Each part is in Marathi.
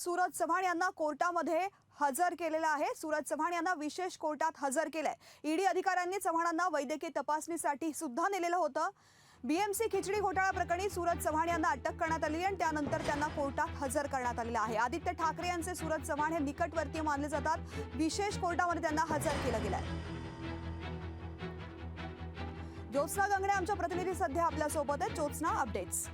सूरज चव्हाण यांना कोर्टामध्ये हजर केलेलं आहे. सूरज चव्हाण यांना विशेष कोर्टात हजर केलंय. ईडी अधिकाऱ्यांनी चव्हाणांना वैद्यकीय तपासणीसाठी सुद्धा नेलेलं होतं. बीएमसी खिचडी घोटाळा प्रकरणी सूरज चव्हाण यांना अटक करण्यात आली आणि त्यानंतर त्यांना कोर्टात हजर करण्यात आलेलं आहे. आदित्य ठाकरे यांचे सूरज चव्हाण हे निकटवर्तीय मानले जातात. विशेष कोर्टामध्ये त्यांना हजर केलं गेलंय. आहे ज्योत्स्ना गंगडे आमच्या प्रतिनिधी सध्या आपल्यासोबत आहेत. ज्योत्स्ना अपडेट्स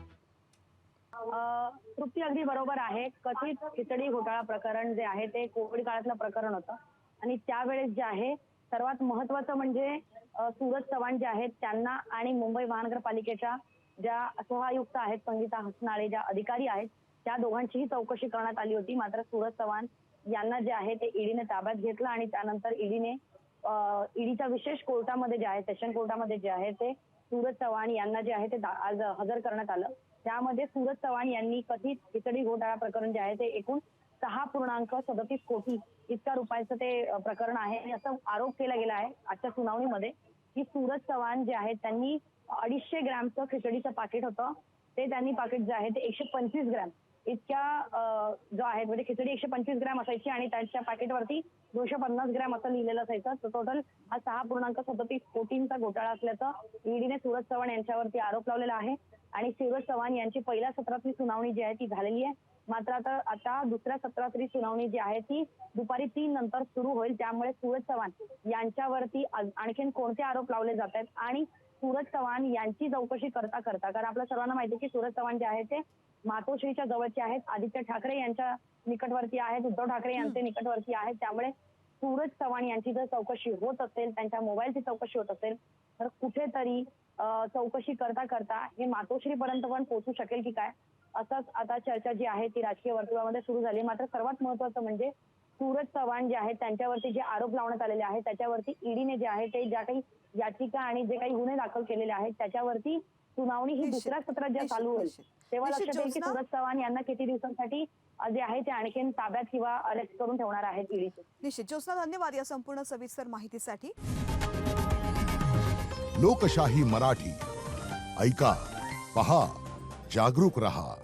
तृप्ती अगदी बरोबर आहे. कथित खिचडी घोटाळा प्रकरण जे आहे ते कोविड काळातलं प्रकरण होतं. आणि त्यावेळेस जे आहे सर्वात महत्वाचं म्हणजे सूरज चव्हाण जे आहेत त्यांना आणि मुंबई महानगरपालिकेच्या ज्या सहआयुक्त आहेत संगीता हसनाळे ज्या अधिकारी आहेत त्या दोघांचीही चौकशी करण्यात आली होती. मात्र सूरज चव्हाण यांना जे आहे ते ईडीने ताब्यात घेतलं आणि त्यानंतर ईडीने ईडीच्या विशेष कोर्टामध्ये जे आहे सेशन कोर्टामध्ये जे आहे ते सूरज चव्हाण यांना जे आहे ते आज हजर करण्यात आलं. त्यामध्ये सूरज चव्हाण यांनी कथित खिचडी घोटाळा प्रकरण जे आहे ते एकूण सहा पूर्णांक सदतीस कोटी इतका रुपयाचं ते प्रकरण आहे. आणि असं आरोप केला गेला आहे आजच्या सुनावणीमध्ये की सूरज चव्हाण जे आहेत त्यांनी अडीचशे ग्रॅमचं खिचडीचं पाकिट होतं. ते त्यांनी पाकिट जे आहे ते एकशे पंचवीस ग्रॅम इतक्या जो आहे म्हणजे खिचडी एकशे पंचवीस ग्रॅम असायची आणि त्याच्या पॅकेटवरती दोनशे पन्नास ग्रॅम असं लिहिलेलं असायचं. तर टोटल हा सहा पूर्णांक सदतीस कोटींचा घोटाळा असल्याचं ईडीने सूरज चव्हाण यांच्यावरती आरोप लावलेला आहे. आणि सूरज चव्हाण यांची पहिल्या सत्रातली सुनावणी जी आहे ती झालेली आहे. मात्र आता आता दुसऱ्या सत्रातली सुनावणी जी आहे ती दुपारी तीन नंतर सुरू होईल. त्यामुळे सूरज चव्हाण यांच्यावरती आणखीन कोणते आरोप लावले जात आहेत? आणि सूरज चव्हाण यांची चौकशी करता करता कारण आपल्या सर्वांना माहिती आहे की सूरज चव्हाण जे आहे ते मातोश्रीच्या जवळचे आहेत. आदित्य ठाकरे यांच्या निकटवर्ती आहेत. उद्धव ठाकरे यांचे निकटवर्ती आहेत. त्यामुळे सूरज चव्हाण यांची जर चौकशी होत असेल त्यांच्या मोबाईलची चौकशी होत असेल तर कुठेतरी चौकशी करता करता हे मातोश्रीपर्यंत पण पोहोचू शकेल की काय? असंच आता चर्चा जी आहे ती राजकीय वर्तुळामध्ये सुरू झाली. मात्र सर्वात महत्वाचं म्हणजे सूरज चव्हाण जे आहेत त्यांच्यावरती जे आरोप लावण्यात आलेले आहेत त्याच्यावरती ईडीने जे आहे ते ज्या काही याचिका आणि जे काही गुन्हे दाखल केलेले आहेत त्याच्यावरती सुनावणी ही. दुसऱ्या सत्रात निश्चित, चालू होईल. तेव्हा लक्षात येईल की. सूरज चव्हाण यांना किती दिवसांसाठी जे आहे ते आणखीन ताब्यात किंवा अरेस्ट करून ठेवणार आहेत ईडीचे निश्चित ज्योत्स्ना धन्यवाद या संपूर्ण सविस्तर माहितीसाठी लोकशाही मराठी ऐका पहा जागरूक रहा